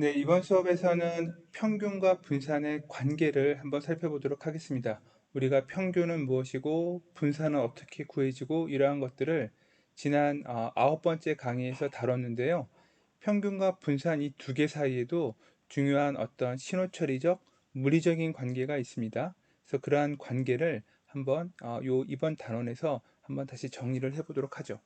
네, 이번 수업에서는 평균과 분산의 관계를 한번 살펴보도록 하겠습니다. 우리가 평균은 무엇이고 분산은 어떻게 구해지고 이러한 것들을 지난 어, 아홉 번째 강의에서 다뤘는데요. 평균과 분산 이 두 개 사이에도 중요한 어떤 신호처리적, 물리적인 관계가 있습니다. 그래서 그러한 관계를 한번 어, 요 이번 단원에서 한번 다시 정리를 해보도록 하죠.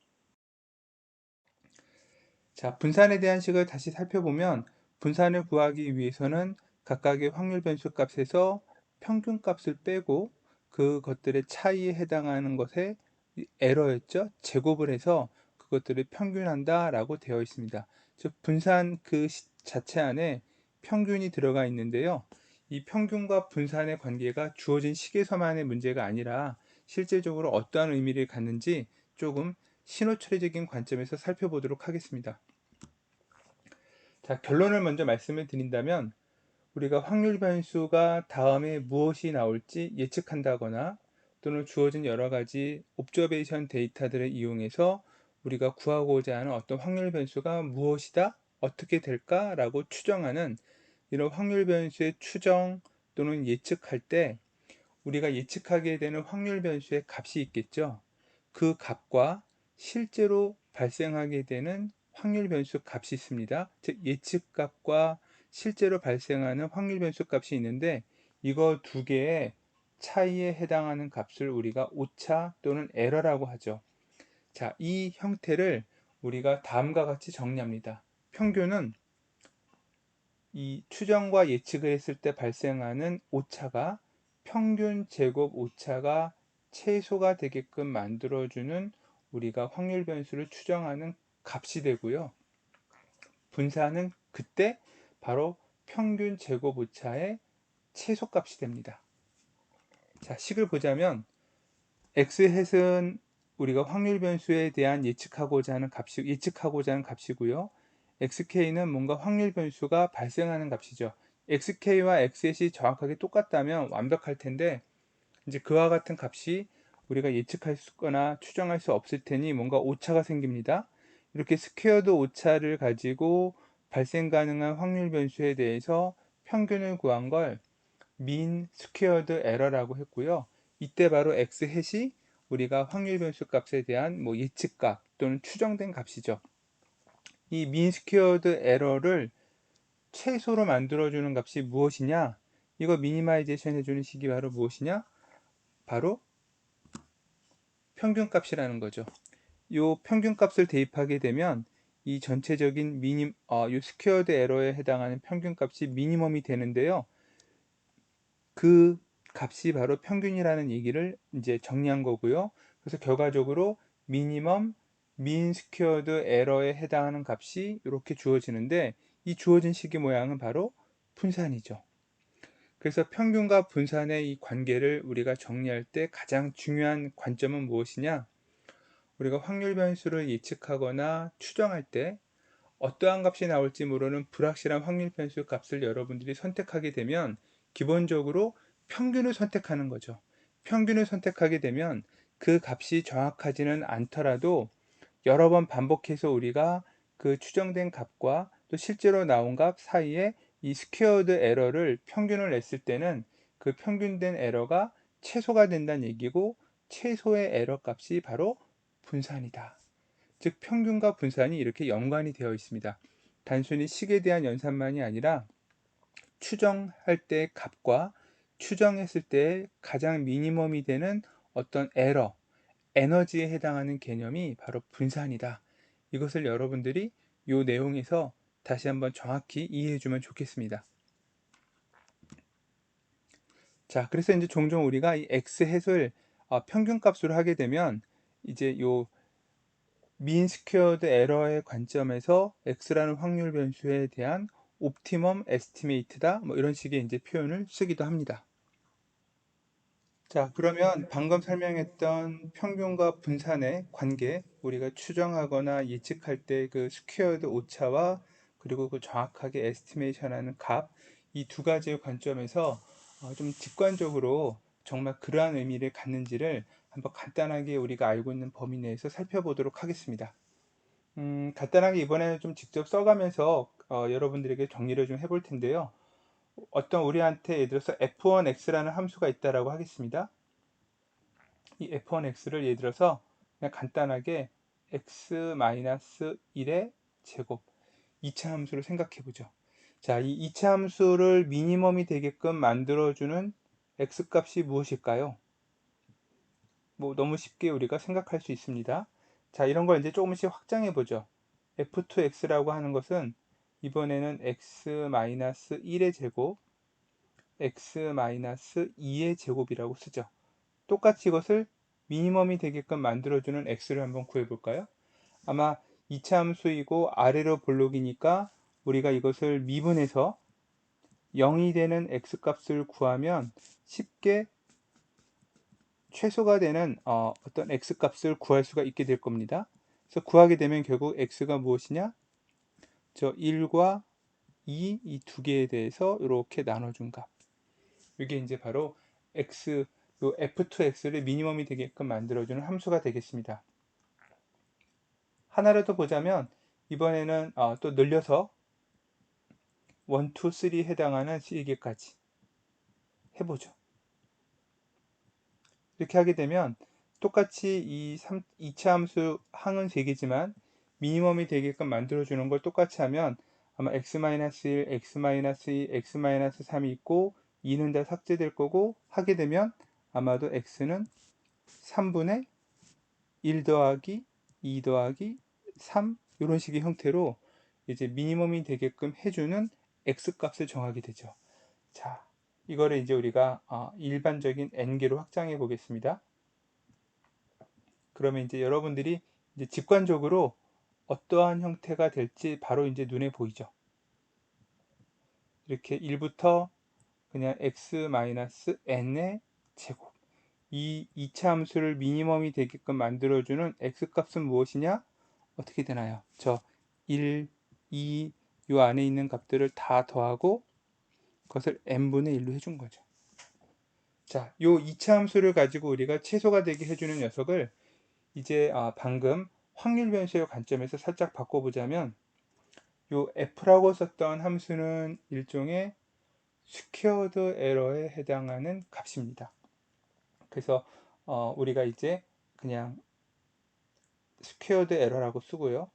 자, 분산에 대한 식을 다시 살펴보면 분산을 구하기 위해서는 각각의 확률 변수 값에서 평균 값을 빼고 그것들의 차이에 해당하는 것에 에러였죠. 제곱을 해서 그것들을 평균한다 라고 되어 있습니다. 즉 분산 그 자체 안에 평균이 들어가 있는데요. 이 평균과 분산의 관계가 주어진 식에서만의 문제가 아니라 실제적으로 어떠한 의미를 갖는지 조금 신호처리적인 관점에서 살펴보도록 하겠습니다. 자, 결론을 먼저 말씀을 드린다면 우리가 확률 변수가 다음에 무엇이 나올지 예측한다거나 또는 주어진 여러 가지 옵저베이션 데이터들을 이용해서 우리가 구하고자 하는 어떤 확률 변수가 무엇이다, 어떻게 될까라고 추정하는 이런 확률 변수의 추정 또는 예측할 때 우리가 예측하게 되는 확률 변수의 값이 있겠죠. 그 값과 실제로 발생하게 되는 확률 변수 값이 있습니다. 즉 예측 값과 실제로 발생하는 확률 변수 값이 있는데 이거 두 개의 차이에 해당하는 값을 우리가 오차 또는 에러라고 하죠. 자, 이 형태를 우리가 다음과 같이 정리합니다. 평균은 이 추정과 예측을 했을 때 발생하는 오차가 평균 제곱 오차가 최소가 되게끔 만들어주는 우리가 확률 변수를 추정하는 값이 되고요. 분산은 그때 바로 평균 제곱 오차의 최소값이 됩니다. 자, 식을 보자면 x햇은 우리가 확률 변수에 대한 예측하고자 하는 값이 예측하고자 하는 값이고요. xk는 뭔가 확률 변수가 발생하는 값이죠. xk와 x햇이 정확하게 똑같다면 완벽할 텐데 이제 그와 같은 값이 우리가 예측할 수거나 추정할 수 없을 테니 뭔가 오차가 생깁니다. 이렇게 스퀘어드 오차를 가지고 발생 가능한 확률 변수에 대해서 평균을 구한 걸민 스퀘어드 에러라고 했고요. 이때 바로 x 햇이 우리가 확률 변수 값에 대한 뭐 예측값 또는 추정된 값이죠. 이민 스퀘어드 에러를 최소로 만들어주는 값이 무엇이냐? 이거 미니마이제이션 해주는 식이 바로 무엇이냐? 바로 평균값이라는 거죠. 요 평균값을 대입하게 되면 이 전체적인 미니 어, 요 스퀘어드 에러에 해당하는 평균값이 미니멈이 되는데요. 그 값이 바로 평균이라는 얘기를 이제 정리한 거고요. 그래서 결과적으로 미니멈 민 스퀘어드 에러에 해당하는 값이 이렇게 주어지는데 이 주어진 식의 모양은 바로 분산이죠. 그래서 평균과 분산의 이 관계를 우리가 정리할 때 가장 중요한 관점은 무엇이냐? 우리가 확률 변수를 예측하거나 추정할 때 어떠한 값이 나올지 모르는 불확실한 확률 변수 값을 여러분들이 선택하게 되면 기본적으로 평균을 선택하는 거죠. 평균을 선택하게 되면 그 값이 정확하지는 않더라도 여러 번 반복해서 우리가 그 추정된 값과 또 실제로 나온 값 사이에 이 스퀘어드 에러를 평균을 냈을 때는 그 평균된 에러가 최소가 된다는 얘기고 최소의 에러 값이 바로 분산이다. 즉 평균과 분산이 이렇게 연관이 되어 있습니다. 단순히 식에 대한 연산만이 아니라 추정할 때 값과 추정했을 때 가장 미니멈이 되는 어떤 에러, 에너지에 해당하는 개념이 바로 분산이다. 이것을 여러분들이 이 내용에서 다시 한번 정확히 이해해 주면 좋겠습니다. 자, 그래서 이제 종종 우리가 이 x 해을 어, 평균값으로 하게 되면 이제 요민 스퀘어드 에러의 관점에서 x라는 확률 변수에 대한 옵티멈 에스티메이트다 뭐 이런 식의 이제 표현을 쓰기도 합니다. 자 그러면 방금 설명했던 평균과 분산의 관계 우리가 추정하거나 예측할 때 그 스퀘어드 오차와 그리고 그 정확하게 에스티메이션하는 값 이 두 가지의 관점에서 어, 좀 직관적으로 정말 그러한 의미를 갖는지를 한번 간단하게 우리가 알고 있는 범위 내에서 살펴보도록 하겠습니다. 음, 간단하게 이번에는 좀 직접 써가면서 어, 여러분들에게 정리를 좀 해볼 텐데요. 어떤 우리한테 예를 들어서 f1x라는 함수가 있다라고 하겠습니다. 이 f1x를 예를 들어서 그냥 간단하게 x-1의 제곱 2차 함수를 생각해 보죠. 자, 이 2차 함수를 미니멈이 되게끔 만들어주는 x값이 무엇일까요? 뭐 너무 쉽게 우리가 생각할 수 있습니다. 자, 이런 걸 이제 조금씩 확장해 보죠. f2x라고 하는 것은 이번에는 x-1의 제곱, x-2의 제곱이라고 쓰죠. 똑같이 이것을 미니멈이 되게끔 만들어주는 x를 한번 구해볼까요? 아마 2차 함수이고 아래로 볼록이니까 우리가 이것을 미분해서 0이 되는 x값을 구하면 쉽게 최소가 되는 어, 떤 x값을 구할 수가 있게 될 겁니다. 그래서 구하게 되면 결국 x가 무엇이냐? 저 1과 2, 이 두 개에 대해서 이렇게 나눠준 값. 이게 이제 바로 x, 요 f2x를 미니멈이 되게끔 만들어주는 함수가 되겠습니다. 하나를 더 보자면 이번에는 어, 또 늘려서 1, 2, 3 해당하는 시계까지 해보죠. 이렇게 하게 되면 똑같이 이 3, 2차 함수 항은 3개지만 미니멈이 되게끔 만들어주는 걸 똑같이 하면 아마 x-1, x-2, x-3이 있고 2는 다 삭제될 거고 하게 되면 아마도 x는 3분의 1 더하기 2 더하기 3 이런 식의 형태로 이제 미니멈이 되게끔 해주는 x 값을 정하게 되죠. 자, 이거를 이제 우리가 어, 일반적인 n개로 확장해 보겠습니다. 그러면 이제 여러분들이 이제 직관적으로 어떠한 형태가 될지 바로 이제 눈에 보이죠. 이렇게 1부터 그냥 x-n의 제곱 이 2차 함수를 미니멈이 되게끔 만들어주는 x값은 무엇이냐? 어떻게 되나요? 저 1, 2, 요 안에 있는 값들을 다 더하고 그 것을 n분의 1로 해준 거죠. 자, 요 2차 함수를 가지고 우리가 최소가 되게 해주는 녀석을 이제 아, 방금 확률 변수의 관점에서 살짝 바꿔보자면 요 f라고 썼던 함수는 일종의 스퀘어드 에러에 해당하는 값입니다. 그래서 어, 우리가 이제 그냥 스퀘어드 에러라고 쓰고요.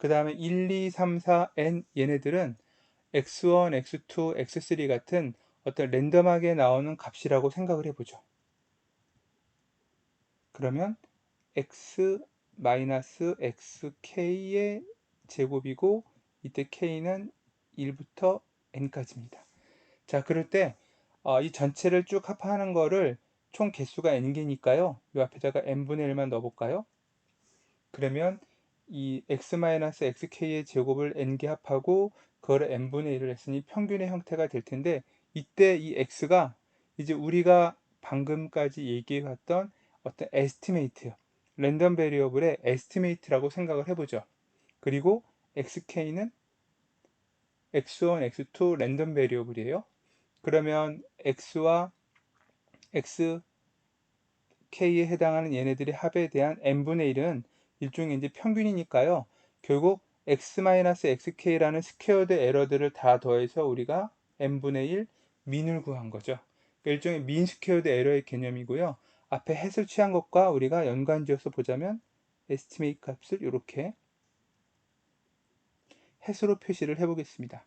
그 다음에 1, 2, 3, 4, n 얘네들은 x1, x2, x3 같은 어떤 랜덤하게 나오는 값이라고 생각을 해보죠. 그러면 x xk의 제곱이고 이때 k는 1부터 n까지입니다. 자, 그럴 때이 어, 전체를 쭉 합하는 거를 총 개수가 n개니까요. 이 앞에다가 n분의 1만 넣어볼까요? 그러면 이 x-xk의 제곱을 n개 합하고 그거를 n분의 1을 했으니 평균의 형태가 될 텐데 이때 이 x가 이제 우리가 방금까지 얘기해 왔던 어떤 에스티메이트 랜덤 베리어블의 에스티메이트라고 생각을 해보죠. 그리고 xk는 x1, x2 랜덤 베리어블이에요. 그러면 x와 x, k에 해당하는 얘네들의 합에 대한 n분의 1은 일종의 이제 평균이니까요. 결국 x-xk라는 스퀘어드 에러들을 다 더해서 우리가 n분의 1 민을 구한 거죠. 그러니까 일종의 민 스퀘어드 에러의 개념이고요. 앞에 해을 취한 것과 우리가 연관지어서 보자면 에스티메이트 값을 이렇게 해수로 표시를 해보겠습니다.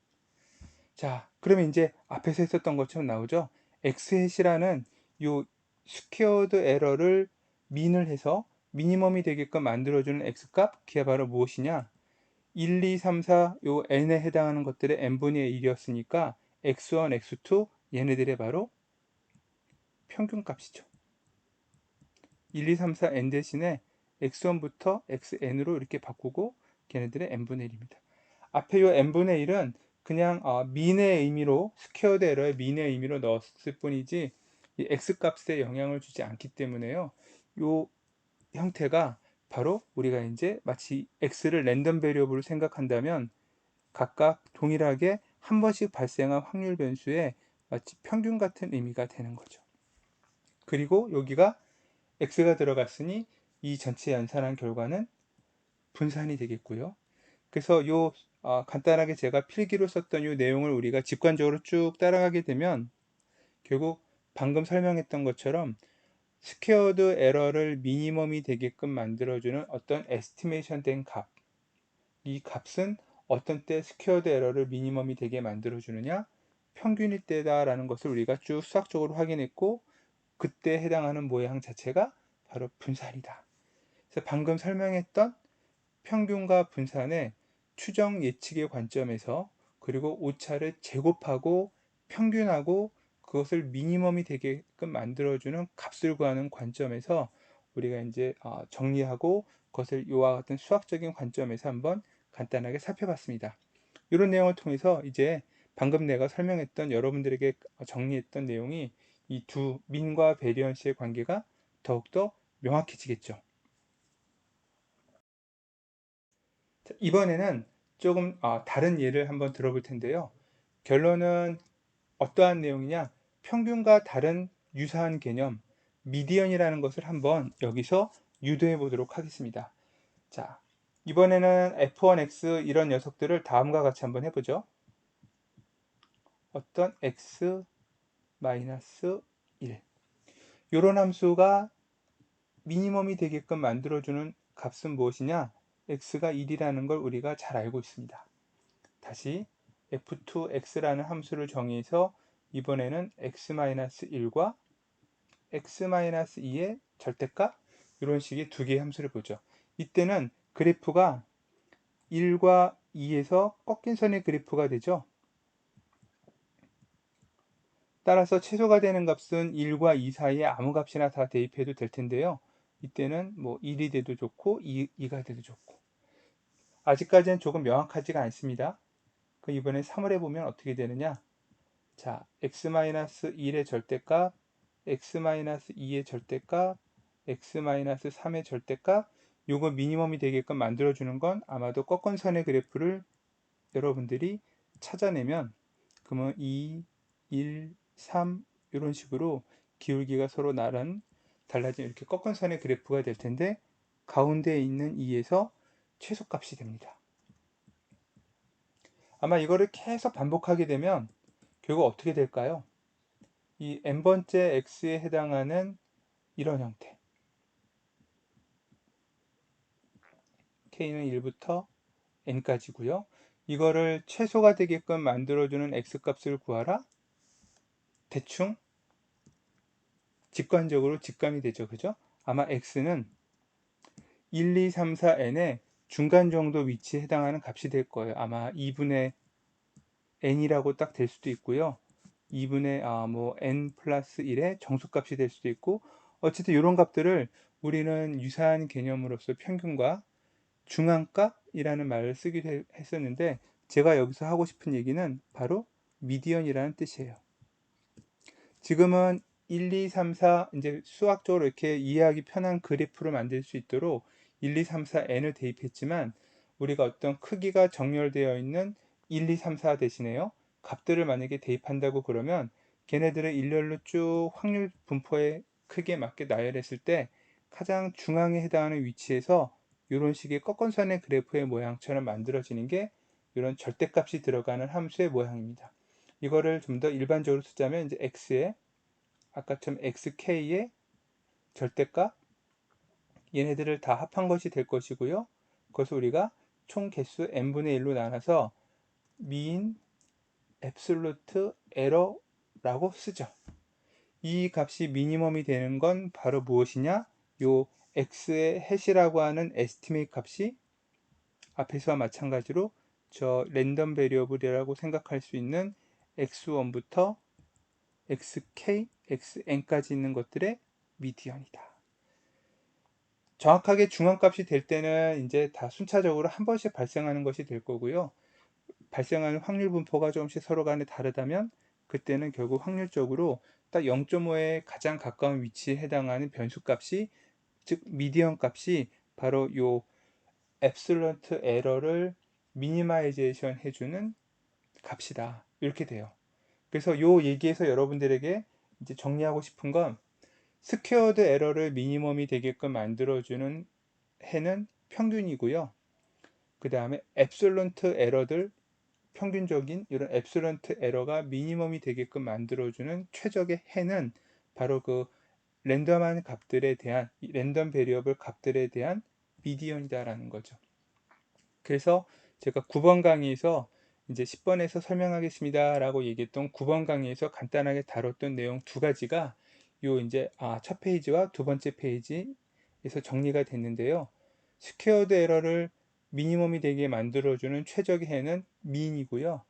자, 그러면 이제 앞에서 했었던 것처럼 나오죠. x햇이라는 요 스퀘어드 에러를 민을 해서 미니멈이 되게끔 만들어주는 x값 그게 바로 무엇이냐? 1, 2, 3, 4요 n에 해당하는 것들의 n분의 1이었으니까 x1, x2 얘네들의 바로 평균값이죠. 1, 2, 3, 4 n 대신에 x1부터 xn으로 이렇게 바꾸고 걔네들의 n분의 1입니다. 앞에 요 n분의 1은 그냥 어, 민의 의미로 스퀘어드 에러의 민의 의미로 넣었을 뿐이지 이 x값에 영향을 주지 않기 때문에요. 요 형태가 바로 우리가 이제 마치 x를 랜덤 베리어블로 생각한다면 각각 동일하게 한 번씩 발생한 확률 변수의 마치 평균 같은 의미가 되는 거죠. 그리고 여기가 x가 들어갔으니 이 전체 연산한 결과는 분산이 되겠고요. 그래서 요 어, 간단하게 제가 필기로 썼던 이 내용을 우리가 직관적으로 쭉 따라가게 되면 결국 방금 설명했던 것처럼 스퀘어드 에러를 미니멈이 되게끔 만들어주는 어떤 에스티메이션 된 값. 이 값은 어떤 때 스퀘어드 에러를 미니멈이 되게 만들어주느냐? 평균일 때다라는 것을 우리가 쭉 수학적으로 확인했고 그때 해당하는 모양 자체가 바로 분산이다. 그래서 방금 설명했던 평균과 분산의 추정 예측의 관점에서 그리고 오차를 제곱하고 평균하고 그것을 미니멈이 되게끔 만들어주는 값을 구하는 관점에서 우리가 이제 어, 정리하고 그것을 이와 같은 수학적인 관점에서 한번 간단하게 살펴봤습니다. 이런 내용을 통해서 이제 방금 내가 설명했던 여러분들에게 정리했던 내용이 이 두 민과 베리언스의 관계가 더욱더 명확해지겠죠. 이번에는 조금 어, 다른 예를 한번 들어볼 텐데요. 결론은 어떠한 내용이냐? 평균과 다른 유사한 개념, 미디언이라는 것을 한번 여기서 유도해 보도록 하겠습니다. 자, 이번에는 f1x 이런 녀석들을 다음과 같이 한번 해보죠. 어떤 x 마이너스 1 이런 함수가 미니멈이 되게끔 만들어주는 값은 무엇이냐? x가 1이라는 걸 우리가 잘 알고 있습니다. 다시 f2x라는 함수를 정의해서 이번에는 x-1과 x-2의 절대값 이런 식의 두 개의 함수를 보죠. 이때는 그래프가 1과 2에서 꺾인 선의 그래프가 되죠. 따라서 최소가 되는 값은 1과 2 사이에 아무 값이나 다 대입해도 될 텐데요. 이때는 뭐 1이 돼도 좋고 2, 2가 돼도 좋고 아직까지는 조금 명확하지가 않습니다. 그 이번에 3을 해보면 어떻게 되느냐 자 x-1의 절대값 x-2의 절대값 x-3의 절대값 요거 미니멈이 되게끔 만들어주는 건 아마도 꺾은 선의 그래프를 여러분들이 찾아내면 그러면 2, 1, 3 이런 식으로 기울기가 서로 나란 달라진 이렇게 꺾은 선의 그래프가 될 텐데 가운데에 있는 2에서 최소값이 됩니다. 아마 이거를 계속 반복하게 되면 결국 어떻게 될까요? 이 n번째 x에 해당하는 이런 형태 k는 1부터 n까지고요. 이거를 최소가 되게끔 만들어주는 x값을 구하라. 대충 직관적으로 직감이 되죠. 그죠? 아마 x는 1, 2, 3, 4, n의 중간 정도 위치에 해당하는 값이 될 거예요. 아마 2분의 n이라고 딱 될 수도 있고요. 2분의 아, 뭐 n 플러스 1의 정수값이 될 수도 있고 어쨌든 이런 값들을 우리는 유사한 개념으로서 평균과 중앙값이라는 말을 쓰기도 했었는데 제가 여기서 하고 싶은 얘기는 바로 미디언이라는 뜻이에요. 지금은 1, 2, 3, 4 이제 수학적으로 이렇게 이해하기 편한 그래프를 만들 수 있도록 1, 2, 3, 4 n을 대입했지만 우리가 어떤 크기가 정렬되어 있는 1, 2, 3, 4 대신에요. 값들을 만약에 대입한다고 그러면 걔네들을 일렬로 쭉 확률 분포의 크기에 맞게 나열했을 때 가장 중앙에 해당하는 위치에서 이런 식의 꺾은선의 그래프의 모양처럼 만들어지는 게 이런 절대값이 들어가는 함수의 모양입니다. 이거를 좀 더 일반적으로 쓰자면 이제 x의 아까처럼 xk의 절대값 얘네들을 다 합한 것이 될 것이고요. 그것을 우리가 총 개수 n분의 1로 나눠서 민 앱솔루트 에러라고 쓰죠. 이 값이 미니멈이 되는 건 바로 무엇이냐? 요 x의 해시라고 하는 에스티메이트 값이 앞에서와 마찬가지로 저 랜덤 베리어블이라고 생각할 수 있는 x1부터 xk, xn까지 있는 것들의 미디언이다. 정확하게 중앙값이 될 때는 이제 다 순차적으로 한 번씩 발생하는 것이 될 거고요. 발생하는 확률 분포가 조금씩 서로 간에 다르다면 그때는 결국 확률적으로 딱 0.5에 가장 가까운 위치에 해당하는 변수 값이 즉 미디언 값이 바로 요 앱솔런트 에러를 미니마이제이션 해주는 값이다 이렇게 돼요. 그래서 요 얘기에서 여러분들에게 이제 정리하고 싶은 건 스퀘어드 에러를 미니멈이 되게끔 만들어주는 해는 평균이고요. 그 다음에 앱솔런트 에러들 평균적인 이런 앱솔런트 에러가 미니멈이 되게끔 만들어주는 최적의 해는 바로 그 랜덤한 값들에 대한 랜덤 베리어블 값들에 대한 미디언이다라는 거죠. 그래서 제가 9번 강의에서 이제 10번에서 설명하겠습니다 라고 얘기했던 9번 강의에서 간단하게 다뤘던 내용 두 가지가 요 이제 아, 첫 페이지와 두 번째 페이지에서 정리가 됐는데요. 스퀘어드 에러를 미니멈이 되게 만들어주는 최적의 해는 민이고요.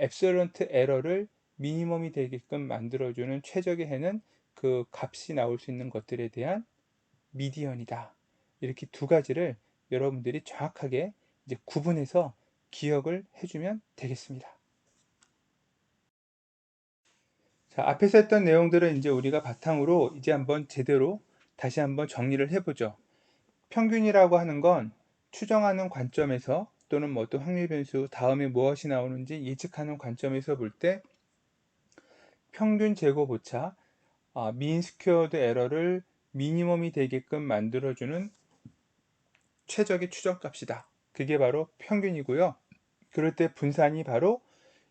앱솔런트 에러를 미니멈이 되게끔 만들어주는 최적의 해는 그 값이 나올 수 있는 것들에 대한 미디언이다. 이렇게 두 가지를 여러분들이 정확하게 이제 구분해서 기억을 해주면 되겠습니다. 자, 앞에서 했던 내용들은 이제 우리가 바탕으로 이제 한번 제대로 다시 한번 정리를 해보죠. 평균이라고 하는 건 추정하는 관점에서 또는 뭐 어떤 확률 변수 다음에 무엇이 나오는지 예측하는 관점에서 볼 때 평균 제곱 오차 아, 민 스퀘어드 에러를 미니멈이 되게끔 만들어주는 최적의 추정값이다. 그게 바로 평균이고요. 그럴 때 분산이 바로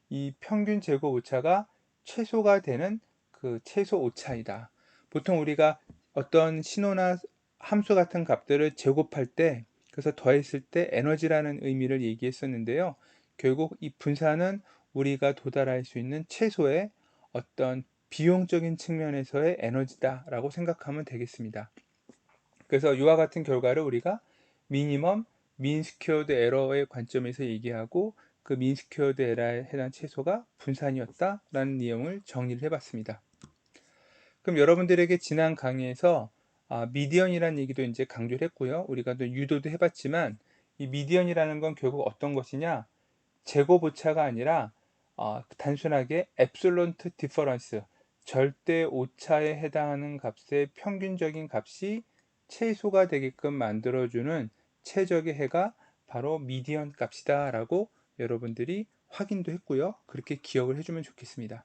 이 평균 제곱 오차가 최소가 되는 그 최소 오차이다. 보통 우리가 어떤 신호나 함수 같은 값들을 제곱할 때 그래서 더했을 때 에너지라는 의미를 얘기했었는데요. 결국 이 분산은 우리가 도달할 수 있는 최소의 어떤 비용적인 측면에서의 에너지다라고 생각하면 되겠습니다. 그래서 이와 같은 결과를 우리가 미니멈 민 스퀘어드 에러의 관점에서 얘기하고 그 민 스퀘어드 에러에 해당 최소가 분산이었다라는 내용을 정리를 해봤습니다. 그럼 여러분들에게 지난 강의에서 아, 미디언이라는 얘기도 이제 강조를 했고요. 우리가 또 유도도 해봤지만 이 미디언이라는 건 결국 어떤 것이냐? 제곱 오차가 아니라 어, 단순하게 앱솔론트 디퍼런스 절대 오차에 해당하는 값의 평균적인 값이 최소가 되게끔 만들어주는 최적의 해가 바로 미디언 값이다 라고 여러분들이 확인도 했고요. 그렇게 기억을 해주면 좋겠습니다.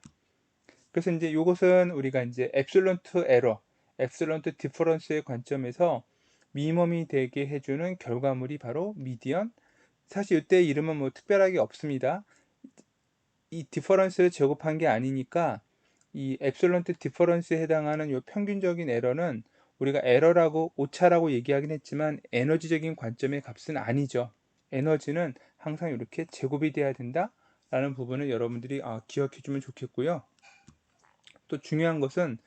그래서 이제 이것은 우리가 이제 앱솔런트 에러 앱슬런트 디퍼런스의 관점에서 미니멈이 되게 해주는 결과물이 바로 미디언. 사실 이때 이름은 뭐 특별하게 없습니다. 이 디퍼런스를 제곱한 게 아니니까 이 앱솔런트 디퍼런스에 해당하는 이 평균적인 에러는 우리가 에러라고 오차라고 얘기하긴 했지만 에너지적인 관점의 값은 아니죠. 에너지는 항상 이렇게 제곱이 돼야 된다라는 부분을 여러분들이 아, 기억해 주면 좋겠고요. 또 중요한 것은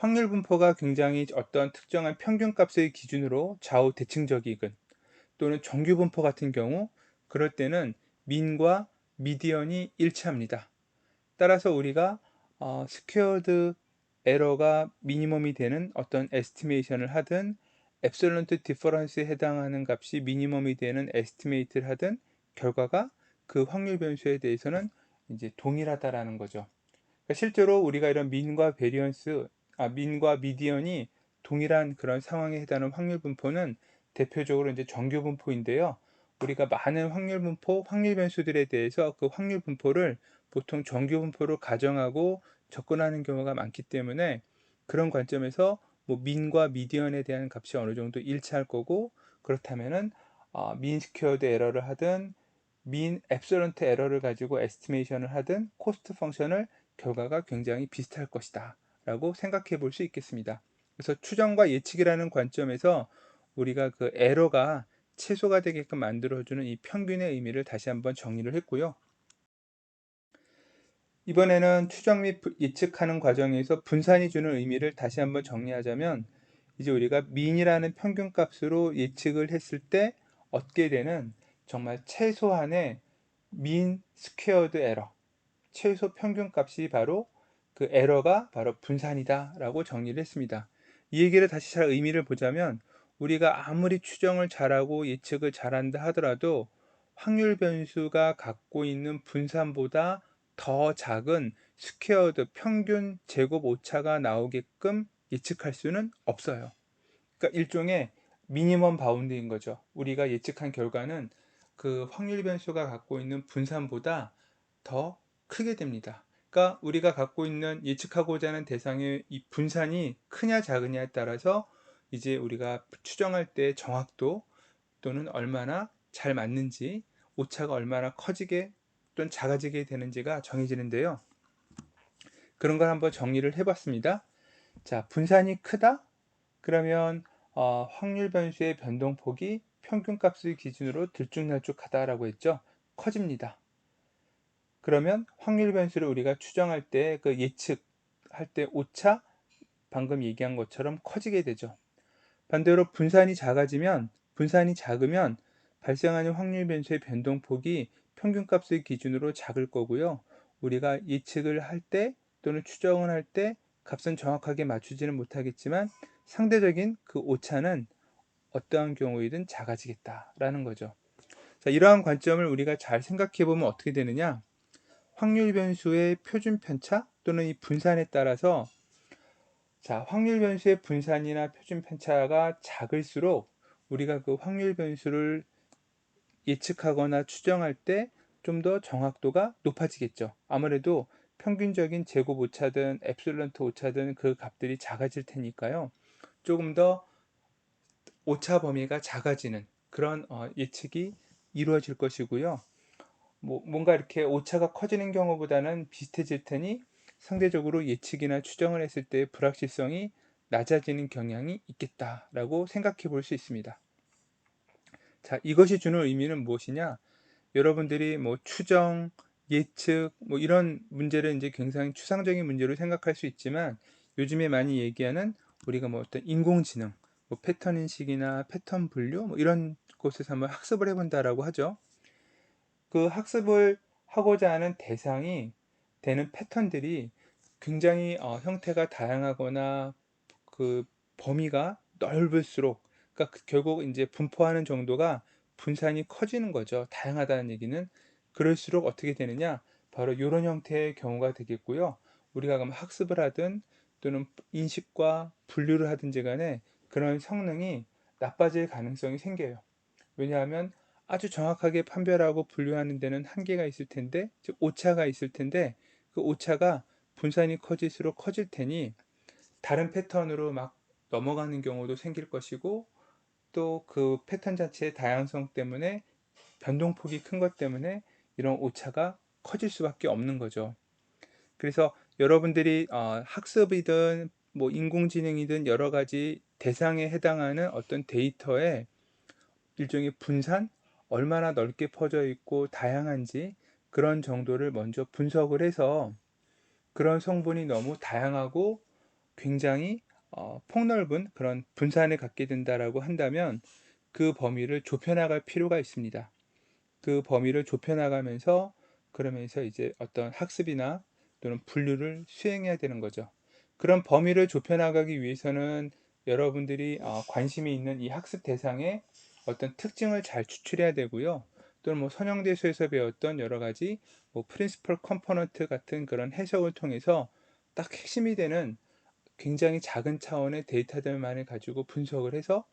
확률 분포가 굉장히 어떤 특정한 평균값의 기준으로 좌우 대칭적이건 또는 정규 분포 같은 경우 그럴 때는 민과 미디언이 일치합니다. 따라서 우리가 어, 스퀘어드 에러가 미니멈이 되는 어떤 에스티메이션을 하든 앱솔런트 디퍼런스에 해당하는 값이 미니멈이 되는 에스티메이트를 하든 결과가 그 확률 변수에 대해서는 이제 동일하다라는 거죠. 그러니까 실제로 우리가 이런 민과 베리언스 아, 민과 미디언이 동일한 그런 상황에 해당하는 확률 분포는 대표적으로 이제 정규 분포인데요. 우리가 많은 확률 분포, 확률 변수들에 대해서 그 확률 분포를 보통 정규 분포로 가정하고 접근하는 경우가 많기 때문에 그런 관점에서 뭐 민과 미디언에 대한 값이 어느 정도 일치할 거고 그렇다면은 어, 민 스퀘어드 에러를 하든 민 앱솔런트 에러를 가지고 에스티메이션을 하든 코스트 펑션을 결과가 굉장히 비슷할 것이다. 라고 생각해 볼 수 있겠습니다. 그래서 추정과 예측이라는 관점에서 우리가 그 에러가 최소가 되게끔 만들어주는 이 평균의 의미를 다시 한번 정리를 했고요. 이번에는 추정 및 예측하는 과정에서 분산이 주는 의미를 다시 한번 정리하자면 이제 우리가 민이라는 평균값으로 예측을 했을 때 얻게 되는 정말 최소한의 민 스퀘어드 에러 최소 평균값이 바로 그 에러가 바로 분산이다 라고 정리를 했습니다. 이 얘기를 다시 잘 의미를 보자면 우리가 아무리 추정을 잘하고 예측을 잘한다 하더라도 확률 변수가 갖고 있는 분산보다 더 작은 스퀘어드 평균 제곱 오차가 나오게끔 예측할 수는 없어요. 그러니까 일종의 미니멈 바운드인 거죠. 우리가 예측한 결과는 그 확률 변수가 갖고 있는 분산보다 더 크게 됩니다. 그러니까 우리가 갖고 있는 예측하고자 하는 대상의 이 분산이 크냐 작으냐에 따라서 이제 우리가 추정할 때 정확도 또는 얼마나 잘 맞는지 오차가 얼마나 커지게 또는 작아지게 되는지가 정해지는데요. 그런 걸 한번 정리를 해봤습니다. 자, 분산이 크다? 그러면 어, 확률 변수의 변동폭이 평균값을 기준으로 들쭉날쭉하다라고 했죠. 커집니다. 그러면 확률 변수를 우리가 추정할 때 그 예측할 때 오차 방금 얘기한 것처럼 커지게 되죠. 반대로 분산이 작아지면 분산이 작으면 발생하는 확률 변수의 변동폭이 평균값을 기준으로 작을 거고요. 우리가 예측을 할 때 또는 추정을 할 때 값은 정확하게 맞추지는 못하겠지만 상대적인 그 오차는 어떠한 경우이든 작아지겠다라는 거죠. 자, 이러한 관점을 우리가 잘 생각해 보면 어떻게 되느냐? 확률 변수의 표준 편차 또는 이 분산에 따라서 자, 확률 변수의 분산이나 표준 편차가 작을수록 우리가 그 확률 변수를 예측하거나 추정할 때 좀 더 정확도가 높아지겠죠. 아무래도 평균적인 제곱 오차든 엡실런트 오차든 그 값들이 작아질 테니까요. 조금 더 오차 범위가 작아지는 그런 어, 예측이 이루어질 것이고요. 뭐 뭔가 이렇게 오차가 커지는 경우보다는 비슷해질 테니 상대적으로 예측이나 추정을 했을 때 불확실성이 낮아지는 경향이 있겠다라고 생각해 볼 수 있습니다. 자, 이것이 주는 의미는 무엇이냐? 여러분들이 뭐 추정, 예측, 뭐 이런 문제를 이제 굉장히 추상적인 문제로 생각할 수 있지만 요즘에 많이 얘기하는 우리가 뭐 어떤 인공지능, 뭐 패턴 인식이나 패턴 분류 뭐 이런 곳에서 한번 학습을 해본다라고 하죠. 그 학습을 하고자 하는 대상이 되는 패턴들이 굉장히 어, 형태가 다양하거나 그 범위가 넓을수록 그러니까 그 결국 이제 분포하는 정도가 분산이 커지는 거죠. 다양하다는 얘기는 그럴수록 어떻게 되느냐? 바로 이런 형태의 경우가 되겠고요. 우리가 그럼 학습을 하든 또는 인식과 분류를 하든지 간에 그런 성능이 나빠질 가능성이 생겨요. 왜냐하면 아주 정확하게 판별하고 분류하는 데는 한계가 있을 텐데, 즉 오차가 있을 텐데 그 오차가 분산이 커질수록 커질 테니 다른 패턴으로 막 넘어가는 경우도 생길 것이고 또 그 패턴 자체의 다양성 때문에 변동폭이 큰 것 때문에 이런 오차가 커질 수밖에 없는 거죠. 그래서 여러분들이 어, 학습이든 뭐 인공지능이든 여러 가지 대상에 해당하는 어떤 데이터의 일종의 분산 얼마나 넓게 퍼져 있고 다양한지 그런 정도를 먼저 분석을 해서 그런 성분이 너무 다양하고 굉장히 어, 폭넓은 그런 분산을 갖게 된다라고 한다면 그 범위를 좁혀나갈 필요가 있습니다. 그 범위를 좁혀나가면서 그러면서 이제 어떤 학습이나 또는 분류를 수행해야 되는 거죠. 그런 범위를 좁혀나가기 위해서는 여러분들이 어, 관심이 있는 이 학습 대상의 어떤 특징을 잘 추출해야 되고요. 또는 뭐 선형대수에서 배웠던 여러 가지 뭐 프린시플 컴포넌트 같은 그런 해석을 통해서 딱 핵심이 되는 굉장히 작은 차원의 데이터들만을 가지고 분석을 해서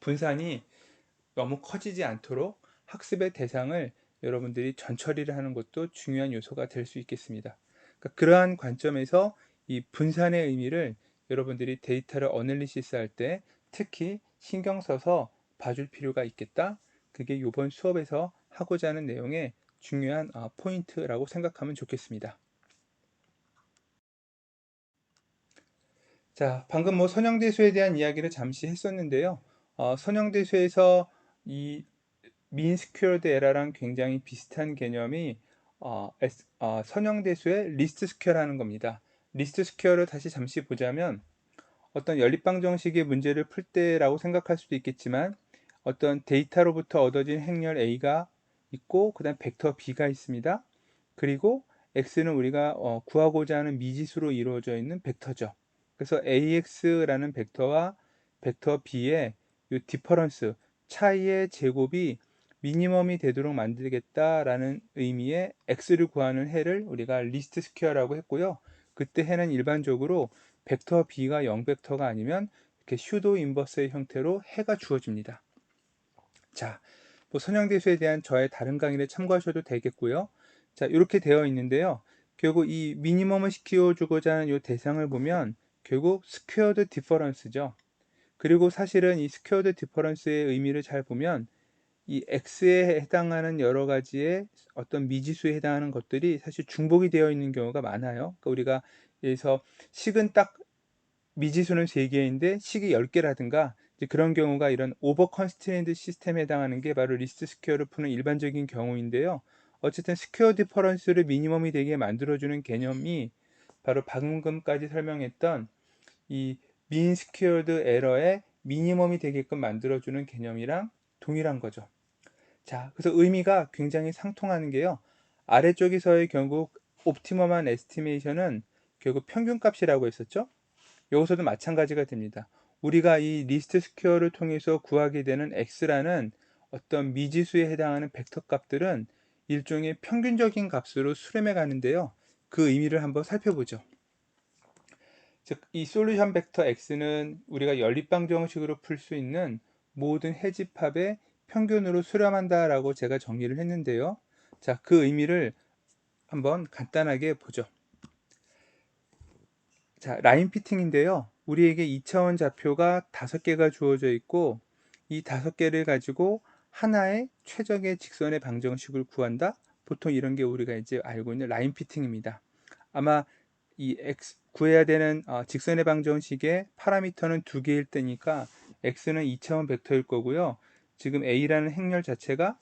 분산이 너무 커지지 않도록 학습의 대상을 여러분들이 전처리를 하는 것도 중요한 요소가 될 수 있겠습니다. 그러니까 그러한 관점에서 이 분산의 의미를 여러분들이 데이터를 어널리시스 할 때 특히 신경 써서 봐줄 필요가 있겠다. 그게 이번 수업에서 하고자 하는 내용의 중요한 아, 포인트라고 생각하면 좋겠습니다. 자, 방금 뭐 선형대수에 대한 이야기를 잠시 했었는데요. 어, 선형대수에서 이 민스퀘어드 에러랑 굉장히 비슷한 개념이 어, 어, 선형대수의 리스트 스퀘어라는 겁니다. 리스트 스퀘어를 다시 잠시 보자면 어떤 연립방 정식의 문제를 풀 때라고 생각할 수도 있겠지만 어떤 데이터로부터 얻어진 행렬 A가 있고 그 다음 벡터 B가 있습니다. 그리고 X는 우리가 어, 구하고자 하는 미지수로 이루어져 있는 벡터죠. 그래서 AX라는 벡터와 벡터 B의 이 디퍼런스 차이의 제곱이 미니멈이 되도록 만들겠다라는 의미의 x를 구하는 해를 우리가 리스트 스퀘어라고 했고요. 그때 해는 일반적으로 벡터 b가 0벡터가 아니면 이렇게 슈도 인버스의 형태로 해가 주어집니다. 자, 뭐 선형대수에 대한 저의 다른 강의를 참고하셔도 되겠고요. 자, 이렇게 되어 있는데요. 결국 이 미니멈을 시켜주고자 하는 이 대상을 보면 결국 스퀘어드 디퍼런스죠. 그리고 사실은 이 스퀘어드 디퍼런스의 의미를 잘 보면 이 x에 해당하는 여러 가지의 어떤 미지수에 해당하는 것들이 사실 중복이 되어 있는 경우가 많아요. 그러니까 우리가 여기서 식은 딱 미지수는 3개인데 식이 10개라든가 그런 경우가 이런 오버 컨스트레인드 시스템에 해당하는 게 바로 리스트 스퀘어를 푸는 일반적인 경우인데요. 어쨌든 스퀘어 디퍼런스를 미니멈이 되게 만들어주는 개념이 바로 방금까지 설명했던 이민 스퀘어드 에러의 미니멈이 되게끔 만들어주는 개념이랑 동일한 거죠. 자, 그래서 의미가 굉장히 상통하는 게요. 아래쪽에서의 결국 옵티머한 에스티메이션은 결국 평균값이라고 했었죠. 여기서도 마찬가지가 됩니다. 우리가 이 리스트 스퀘어를 통해서 구하게 되는 x라는 어떤 미지수에 해당하는 벡터 값들은 일종의 평균적인 값으로 수렴해 가는데요. 그 의미를 한번 살펴보죠. 즉, 이 솔루션 벡터 x는 우리가 연립방 정식으로 풀 수 있는 모든 해집합의 평균으로 수렴한다라고 제가 정리를 했는데요. 자, 그 의미를 한번 간단하게 보죠. 자, 라인 피팅인데요. 우리에게 2차원 좌표가 5개가 주어져 있고 이 5개를 가지고 하나의 최적의 직선의 방정식을 구한다. 보통 이런 게 우리가 이제 알고 있는 라인 피팅입니다. 아마 이 x 구해야 되는 어, 직선의 방정식의 파라미터는 두 개일 때니까 x는 2차원 벡터일 거고요. 지금 A라는 행렬 자체가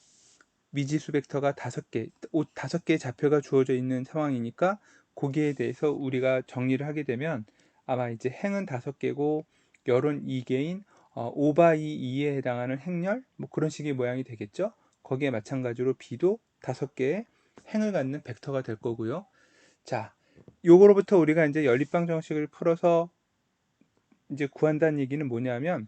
미지수 벡터가 다섯 개, 다섯 개의 좌표가 주어져 있는 상황이니까 거기에 대해서 우리가 정리를 하게 되면 아마 이제 행은 다섯 개고 열은 2개인 어, 5바이 2에 해당하는 행렬 뭐 그런 식의 모양이 되겠죠. 거기에 마찬가지로 B도 다섯 개의 행을 갖는 벡터가 될 거고요. 자, 요거로부터 우리가 이제 연립방 정식을 풀어서 이제 구한다는 얘기는 뭐냐면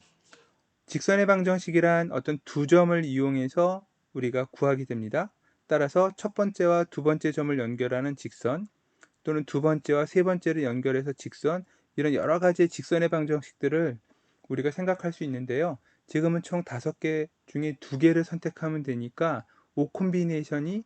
직선의 방정식이란 어떤 두 점을 이용해서 우리가 구하게 됩니다. 따라서 첫 번째와 두 번째 점을 연결하는 직선 또는 두 번째와 세 번째를 연결해서 직선 이런 여러 가지의 직선의 방정식들을 우리가 생각할 수 있는데요. 지금은 총 다섯 개 중에 두 개를 선택하면 되니까 5 콤비네이션이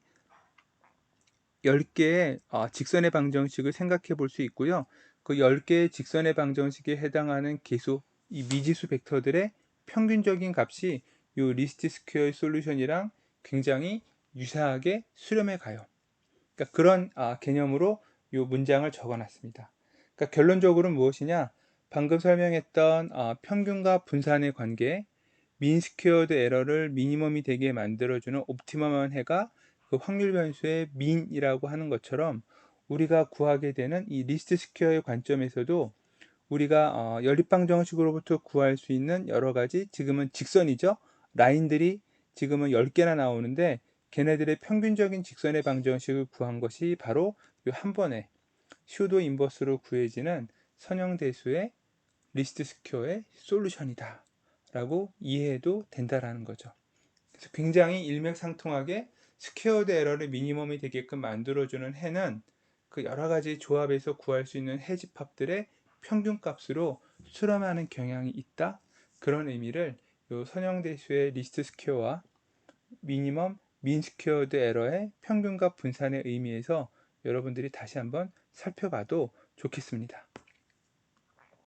10개의 어, 직선의 방정식을 생각해 볼 수 있고요. 그 10개의 직선의 방정식에 해당하는 계수, 이 미지수 벡터들의 평균적인 값이 이 리스트 스퀘어의 솔루션이랑 굉장히 유사하게 수렴해 가요. 그러니까 그런 아, 개념으로 이 문장을 적어 놨습니다. 그러니까 결론적으로 무엇이냐? 방금 설명했던 아, 평균과 분산의 관계, 민 스퀘어드 에러를 미니멈이 되게 만들어주는 옵티멈한 해가 그 확률 변수의 민이라고 하는 것처럼 우리가 구하게 되는 이 리스트 스퀘어의 관점에서도 우리가 어, 연립방 정식으로부터 구할 수 있는 여러 가지 지금은 직선이죠. 라인들이 지금은 10개나 나오는데 걔네들의 평균적인 직선의 방정식을 구한 것이 바로 이 한 번에 슈도 인버스로 구해지는 선형대수의 리스트 스퀘어의 솔루션이다 라고 이해해도 된다라는 거죠. 그래서 굉장히 일맥상통하게 스퀘어드 에러를 미니멈이 되게끔 만들어주는 해는 그 여러 가지 조합에서 구할 수 있는 해집합들의 평균값으로 수렴하는 경향이 있다. 그런 의미를 요 선형대수의 리스트 스퀘어와 미니멈 민 스퀘어드 에러의 평균값 분산의 의미에서 여러분들이 다시 한번 살펴봐도 좋겠습니다.